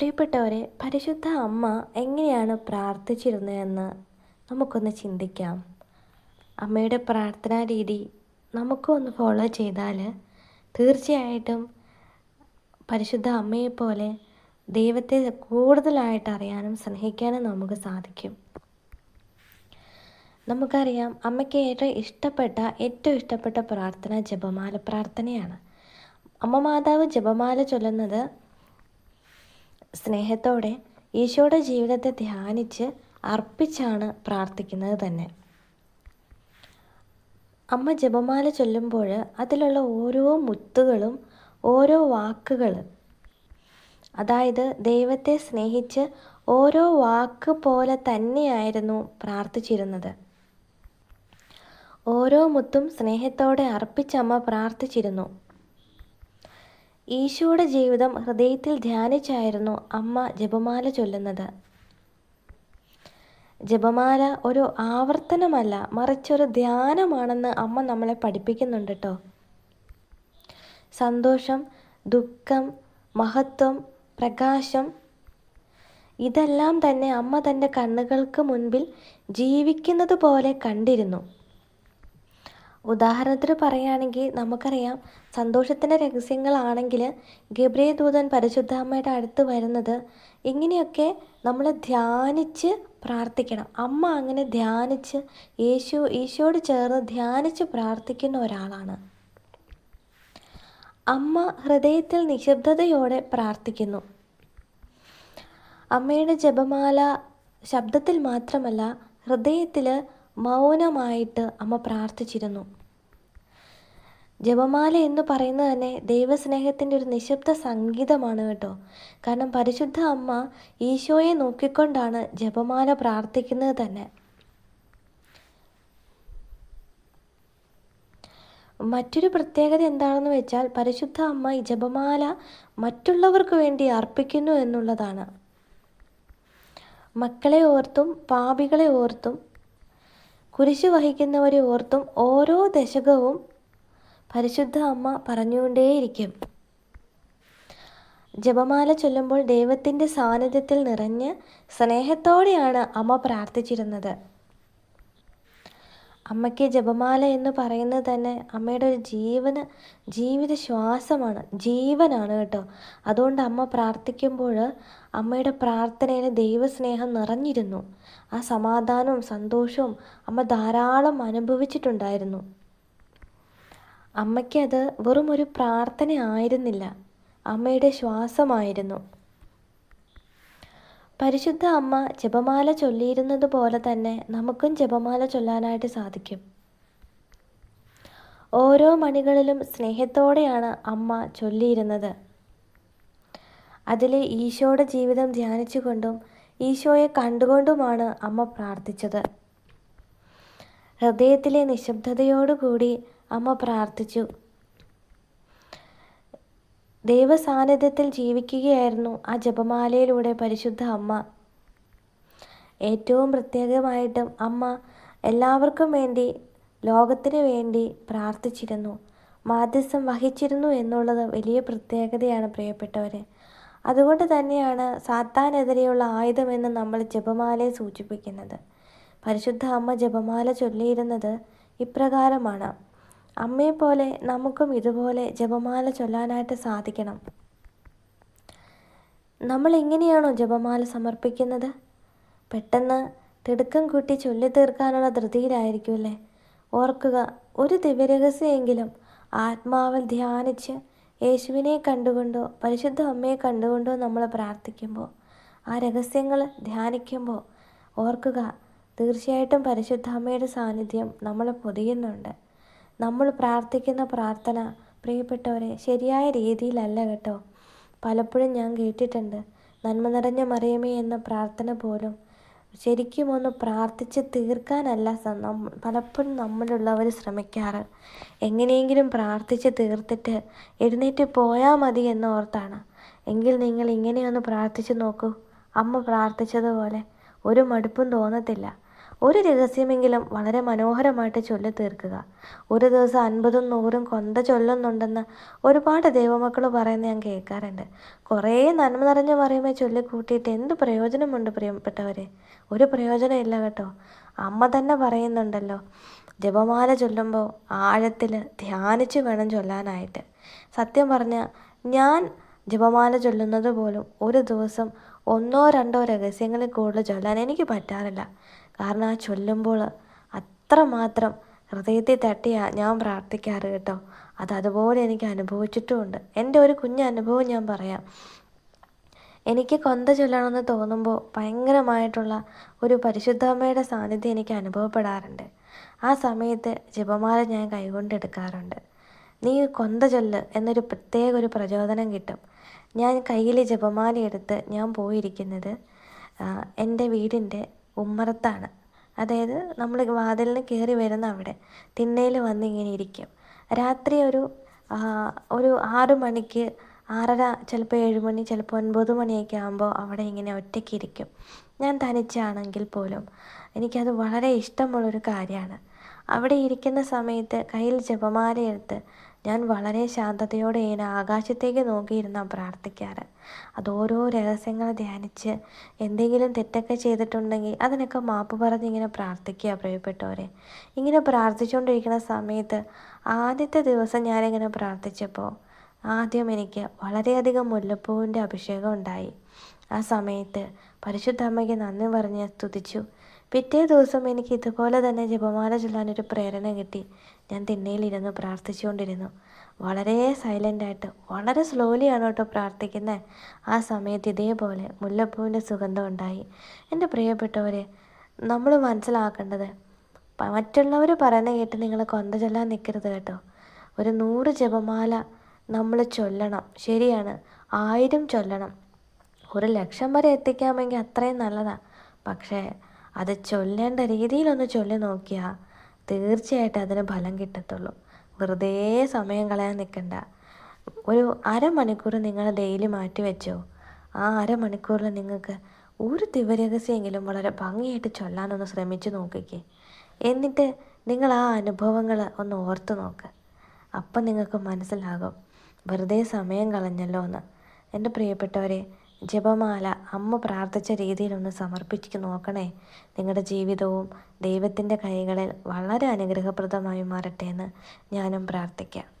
പ്രിയപ്പെട്ടവരെ പരിശുദ്ധ അമ്മ എങ്ങനെയാണ് പ്രാർത്ഥിച്ചിരുന്നതെന്ന് നമുക്കൊന്ന് ചിന്തിക്കാം. അമ്മയുടെ പ്രാർത്ഥനാ രീതി നമുക്കും ഒന്ന് ഫോളോ ചെയ്താൽ തീർച്ചയായിട്ടും പരിശുദ്ധ അമ്മയെപ്പോലെ ദൈവത്തെ കൂടുതലായിട്ട് അറിയാനും സ്നേഹിക്കാനും നമുക്ക് സാധിക്കും. നമുക്കറിയാം അമ്മയ്ക്ക് ഏറ്റവും ഇഷ്ടപ്പെട്ട ഏറ്റവും ഇഷ്ടപ്പെട്ട പ്രാർത്ഥന ജപമാല പ്രാർത്ഥനയാണ്. അമ്മ മാതാവ് ജപമാല ചൊല്ലുന്നത് സ്നേഹത്തോടെ ഈശോയുടെ ജീവിതത്തെ ധ്യാനിച്ച് അർപ്പിച്ചാണ് പ്രാർത്ഥിക്കുന്നത് തന്നെ. അമ്മ ജപമാല ചൊല്ലുമ്പോൾ അതിലുള്ള ഓരോ മുത്തുകളും ഓരോ വാക്കുകൾ അതായത് ദൈവത്തെ സ്നേഹിച്ച് ഓരോ വാക്ക് പോലെ തന്നെയായിരുന്നു പ്രാർത്ഥിച്ചിരുന്നത്. ഓരോ മുത്തും സ്നേഹത്തോടെ അർപ്പിച്ചമ്മ പ്രാർത്ഥിച്ചിരുന്നു. ഈശോയുടെ ജീവിതം ഹൃദയത്തിൽ ധ്യാനിച്ചായിരുന്നു അമ്മ ജപമാല ചൊല്ലുന്നത്. ജപമാല ഒരു ആവർത്തനമല്ല മറിച്ചൊരു ധ്യാനമാണെന്ന് അമ്മ നമ്മളെ പഠിപ്പിക്കുന്നുണ്ട് കേട്ടോ സന്തോഷം ദുഃഖം മഹത്വം പ്രകാശം ഇതെല്ലാം തന്നെ അമ്മ തന്റെ കണ്ണുകൾക്ക് മുൻപിൽ ജീവിക്കുന്നത് പോലെ കണ്ടിരുന്നു. ഉദാഹരണത്തിന് പറയുകയാണെങ്കിൽ നമുക്കറിയാം സന്തോഷത്തിന്റെ രഹസ്യങ്ങളാണെങ്കിൽ ഗബ്രിയ ദൂതൻ പരിശുദ്ധ അമ്മയുടെ അടുത്ത് വരുന്നത് ഇങ്ങനെയൊക്കെ നമ്മൾ ധ്യാനിച്ച് പ്രാർത്ഥിക്കണം. അമ്മ അങ്ങനെ ധ്യാനിച്ച് യേശു ഈശോട് ചേർന്ന് ധ്യാനിച്ച് പ്രാർത്ഥിക്കുന്ന ഒരാളാണ്. അമ്മ ഹൃദയത്തിൽ നിശബ്ദതയോടെ പ്രാർത്ഥിക്കുന്നു. അമ്മയുടെ ജപമാല ശബ്ദത്തിൽ മാത്രമല്ല ഹൃദയത്തിൽ മൗനമായിട്ട് അമ്മ പ്രാർത്ഥിച്ചിരുന്നു. ജപമാല എന്ന് പറയുന്നത് തന്നെ ദൈവസ്നേഹത്തിന്റെ ഒരു നിശബ്ദ സംഗീതമാണ് കേട്ടോ. കാരണം പരിശുദ്ധ അമ്മ ഈശോയെ നോക്കിക്കൊണ്ടാണ് ജപമാല പ്രാർത്ഥിക്കുന്നത് തന്നെ. മറ്റൊരു പ്രത്യേകത എന്താണെന്ന് വെച്ചാൽ പരിശുദ്ധ അമ്മ ഈ ജപമാല മറ്റുള്ളവർക്ക് വേണ്ടി അർപ്പിക്കുന്നു എന്നുള്ളതാണ്. മക്കളെ ഓർത്തും പാപികളെ ഓർത്തും കുരിശു വഹിക്കുന്നവരെ ഓർത്തും ഓരോ ദശകവും പരിശുദ്ധ അമ്മ പറഞ്ഞുകൊണ്ടേയിരിക്കും. ജപമാല ചൊല്ലുമ്പോൾ ദൈവത്തിന്റെ സാന്നിധ്യത്തിൽ നിറഞ്ഞ് സ്നേഹത്തോടെയാണ് അമ്മ പ്രാർത്ഥിച്ചിരുന്നത്. അമ്മയ്ക്ക് ജപമാല എന്ന് പറയുന്നത് തന്നെ അമ്മയുടെ ഒരു ജീവന ജീവിത ശ്വാസമാണ് ജീവനാണ് കേട്ടോ. അതുകൊണ്ട് അമ്മ പ്രാർത്ഥിക്കുമ്പോൾ അമ്മയുടെ പ്രാർത്ഥനയിൽ ദൈവസ്നേഹം നിറഞ്ഞിരുന്നു. ആ സമാധാനവും സന്തോഷവും അമ്മ ധാരാളം അനുഭവിച്ചിട്ടുണ്ടായിരുന്നു. അമ്മയ്ക്കത് വെറും ഒരു പ്രാർത്ഥന ആയിരുന്നില്ല. അമ്മയുടെ ശ്വാസമായിരുന്നു. പരിശുദ്ധ അമ്മ ജപമാല ചൊല്ലിയിരുന്നത് പോലെ തന്നെ നമുക്കും ജപമാല ചൊല്ലാനായിട്ട് സാധിക്കും. ഓരോ മണികളിലും സ്നേഹത്തോടെയാണ് അമ്മ ചൊല്ലിയിരുന്നത്. അതിൽ ഈശോയുടെ ജീവിതം ധ്യാനിച്ചുകൊണ്ടും ഈശോയെ കണ്ടുകൊണ്ടുമാണ് അമ്മ പ്രാർത്ഥിച്ചത്. ഹൃദയത്തിലെ നിശബ്ദതയോടുകൂടി അമ്മ പ്രാർത്ഥിച്ചു. ദൈവസാന്നിധ്യത്തിൽ ജീവിക്കുകയായിരുന്നു ആ ജപമാലയിലൂടെ പരിശുദ്ധ അമ്മ. ഏറ്റവും പ്രത്യേകമായിട്ടും അമ്മ എല്ലാവർക്കും വേണ്ടി ലോകത്തിന് വേണ്ടി പ്രാർത്ഥിച്ചിരുന്നു. മാധ്യസ്ഥം വഹിച്ചിരുന്നു എന്നുള്ളത് വലിയ പ്രത്യേകതയാണ് പ്രിയപ്പെട്ടവരെ. അതുകൊണ്ട് തന്നെയാണ് സാത്താനെതിരെയുള്ള ആയുധമെന്ന് നമ്മൾ ജപമാലയെ സൂചിപ്പിക്കുന്നത്. പരിശുദ്ധ അമ്മ ജപമാല ചൊല്ലിയിരുന്നത് ഇപ്രകാരമാണ്. അമ്മയെപ്പോലെ നമുക്കും ഇതുപോലെ ജപമാല ചൊല്ലാനായിട്ട് സാധിക്കണം. നമ്മൾ എങ്ങനെയാണോ ജപമാല സമർപ്പിക്കുന്നത്? പെട്ടെന്ന് തിടുക്കം കൂട്ടി ചൊല്ലി തീർക്കാനുള്ള ധൃതിയിലായിരിക്കും അല്ലേ ഓർക്കുക ഒരു ദിവ്യരഹസ്യമെങ്കിലും ആത്മാവിൽ ധ്യാനിച്ച് യേശുവിനെ കണ്ടുകൊണ്ടോ പരിശുദ്ധ അമ്മയെ കണ്ടുകൊണ്ടോ നമ്മൾ പ്രാർത്ഥിക്കുമ്പോൾ ആ രഹസ്യങ്ങൾ ധ്യാനിക്കുമ്പോൾ ഓർക്കുക തീർച്ചയായിട്ടും പരിശുദ്ധ അമ്മയുടെ സാന്നിധ്യം നമ്മളെ പൊതിയുന്നുണ്ട്. നമ്മൾ പ്രാർത്ഥിക്കുന്ന പ്രാർത്ഥന പ്രിയപ്പെട്ടവരെ ശരിയായ രീതിയിലല്ല കേട്ടോ. പലപ്പോഴും ഞാൻ കേട്ടിട്ടുണ്ട് നന്മ നിറഞ്ഞ മറിയമേ എന്ന പ്രാർത്ഥന പോലും ശരിക്കും ഒന്ന് പ്രാർത്ഥിച്ച് തീർക്കാനല്ല പലപ്പോഴും നമ്മളുള്ളവർ ശ്രമിക്കാറ്. എങ്ങനെയെങ്കിലും പ്രാർത്ഥിച്ച് തീർത്തിട്ട് എഴുന്നേറ്റ് പോയാൽ മതി എന്നോർത്താണ് എങ്കിൽ നിങ്ങൾ ഇങ്ങനെയൊന്ന് പ്രാർത്ഥിച്ച് നോക്കൂ. അമ്മ പ്രാർത്ഥിച്ചതുപോലെ ഒരു മടുപ്പും തോന്നത്തില്ല. ഒരു രഹസ്യമെങ്കിലും വളരെ മനോഹരമായിട്ട് ചൊല്ലി തീർക്കുക ഒരു ദിവസം അൻപതും നൂറും കൊന്ത ചൊല്ലുന്നുണ്ടെന്ന് ഒരുപാട് ദൈവമക്കൾ പറയുന്ന ഞാൻ കേൾക്കാറുണ്ട്. കുറേ നന്മ നിറഞ്ഞ പറയുമ്പോൾ ചൊല്ലിക്കൂട്ടിയിട്ട് എന്ത് പ്രയോജനമുണ്ട് പ്രിയപ്പെട്ടവരെ? ഒരു പ്രയോജനമില്ല കേട്ടോ. അമ്മ തന്നെ പറയുന്നുണ്ടല്ലോ ജപമാല ചൊല്ലുമ്പോൾ ആഴത്തിൽ ധ്യാനിച്ച് വേണം ചൊല്ലാനായിട്ട്. സത്യം പറഞ്ഞാൽ ഞാൻ ജപമാല ചൊല്ലുന്നത് പോലും ഒരു ദിവസം ഒന്നോ രണ്ടോ രഹസ്യങ്ങളിൽ കൂടുതൽ ചൊല്ലാൻ എനിക്ക് പറ്റാറില്ല. കാരണം ആ ചൊല്ലുമ്പോൾ അത്രമാത്രം ഹൃദയത്തെ തട്ടിയാണ് ഞാൻ പ്രാർത്ഥിക്കാറ് കേട്ടോ. അത് അതുപോലെ എനിക്ക് അനുഭവിച്ചിട്ടുമുണ്ട്. എന്റെ ഒരു കുഞ്ഞു അനുഭവം ഞാൻ പറയാം. എനിക്ക് കൊന്ത ചൊല്ലണമെന്ന് തോന്നുമ്പോൾ ഭയങ്കരമായിട്ടുള്ള ഒരു പരിശുദ്ധമ്മയുടെ സാന്നിധ്യം എനിക്ക് അനുഭവപ്പെടാറുണ്ട്. ആ സമയത്ത് ജപമാല ഞാൻ കൈകൊണ്ടെടുക്കാറുണ്ട്. നീ കൊന്ത ചൊല്ല് എന്നൊരു പ്രത്യേക ഒരു പ്രചോദനം കിട്ടും. ഞാൻ കയ്യിൽ ജപമാല എടുത്ത് ഞാൻ പോയിരിക്കുന്നത് എന്റെ വീടിന്റെ ഉമ്മറത്താണ്. അതായത് നമ്മൾ വാതിലിന് കയറി വരുന്ന അവിടെ തിണ്ണയിൽ വന്ന് ഇങ്ങനെ ഇരിക്കും. രാത്രി ഒരു ഒരു ആറു മണിക്ക് ആറര ചിലപ്പോൾ ഏഴ് മണി ചിലപ്പോൾ ഒൻപത് മണിയൊക്കെ ആകുമ്പോൾ അവിടെ ഇങ്ങനെ ഒറ്റയ്ക്ക് ഇരിക്കും. ഞാൻ തനിച്ചാണെങ്കിൽ പോലും എനിക്കത് വളരെ ഇഷ്ടമുള്ളൊരു കാര്യമാണ്. അവിടെ ഇരിക്കുന്ന സമയത്ത് കയ്യിൽ ജപമാല എടുത്ത് ഞാൻ വളരെ ശാന്തതയോടെ ഇങ്ങനെ ആകാശത്തേക്ക് നോക്കിയിരുന്ന പ്രാർത്ഥിക്കാറ്. അത് ഓരോ രഹസ്യങ്ങൾ ധ്യാനിച്ച് എന്തെങ്കിലും തെറ്റൊക്കെ ചെയ്തിട്ടുണ്ടെങ്കിൽ അതിനൊക്കെ മാപ്പ് പറഞ്ഞ് ഇങ്ങനെ പ്രാർത്ഥിക്കുക പ്രിയപ്പെട്ടവരെ. ഇങ്ങനെ പ്രാർത്ഥിച്ചുകൊണ്ടിരിക്കുന്ന സമയത്ത് ആദ്യത്തെ ദിവസം ഞാനിങ്ങനെ പ്രാർത്ഥിച്ചപ്പോൾ ആദ്യം എനിക്ക് വളരെയധികം മുല്ലപ്പൂവിന്റെ അഭിഷേകം ഉണ്ടായി. ആ സമയത്ത് പരിശുദ്ധ അമ്മയ്ക്ക് നന്ദി പറഞ്ഞ് സ്തുതിച്ചു. പിറ്റേ ദിവസം എനിക്ക് ഇതുപോലെ തന്നെ ജപമാല ചൊല്ലാനൊരു പ്രേരണ കിട്ടി. ഞാൻ തിണ്ണയിലിരുന്ന് പ്രാർത്ഥിച്ചുകൊണ്ടിരുന്നു. വളരെ സൈലന്റായിട്ട് വളരെ സ്ലോലിയാണ് കേട്ടോ പ്രാർത്ഥിക്കുന്നത് ആ സമയത്ത് ഇതേപോലെ മുല്ലപ്പൂവിന്റെ സുഗന്ധം ഉണ്ടായി. എന്റെ പ്രിയപ്പെട്ടവരെ നമ്മൾ മനസ്സിലാക്കേണ്ടത് മറ്റുള്ളവർ പറയുന്ന കേട്ട് നിങ്ങൾ കൊന്ത ചൊല്ലാൻ നിൽക്കരുത് കേട്ടോ. ഒരു നൂറ് ജപമാല നമ്മൾ ചൊല്ലണം. ശരിയാണ്. ആയിരം ചൊല്ലണം. ഒരു ലക്ഷം വരെ എത്തിക്കാമെങ്കിൽ അത്രയും നല്ലതാണ് പക്ഷേ അത് ചൊല്ലേണ്ട രീതിയിലൊന്ന് ചൊല്ലി നോക്കിയാൽ തീർച്ചയായിട്ടും അതിന് ഫലം കിട്ടത്തുള്ളൂ. വെറുതെ സമയം കളയാൻ നിൽക്കണ്ട ഒരു അരമണിക്കൂർ നിങ്ങൾ ഡെയിലി മാറ്റി വെച്ചോ. ആ അരമണിക്കൂറിൽ നിങ്ങൾക്ക് ഒരു ദിവരഹസ്യമെങ്കിലും വളരെ ഭംഗിയായിട്ട് ചൊല്ലാനൊന്ന് ശ്രമിച്ചു നോക്കിക്കേ. എന്നിട്ട് നിങ്ങൾ ആ അനുഭവങ്ങൾ ഒന്ന് ഓർത്ത് നോക്ക്. അപ്പം നിങ്ങൾക്ക് മനസ്സിലാകും. വെറുതെ സമയം കളഞ്ഞല്ലോ എന്ന് എന്റെ പ്രിയപ്പെട്ടവരെ ജപമാല അമ്മ പ്രാർത്ഥിച്ച രീതിയിലൊന്ന് സമർപ്പിച്ച് നോക്കണേ. നിങ്ങളുടെ ജീവിതവും ദൈവത്തിന്റെ കൈകളിൽ വളരെ അനുഗ്രഹപ്രദമായി മാറട്ടെ എന്ന് ഞാനും പ്രാർത്ഥിക്കാം.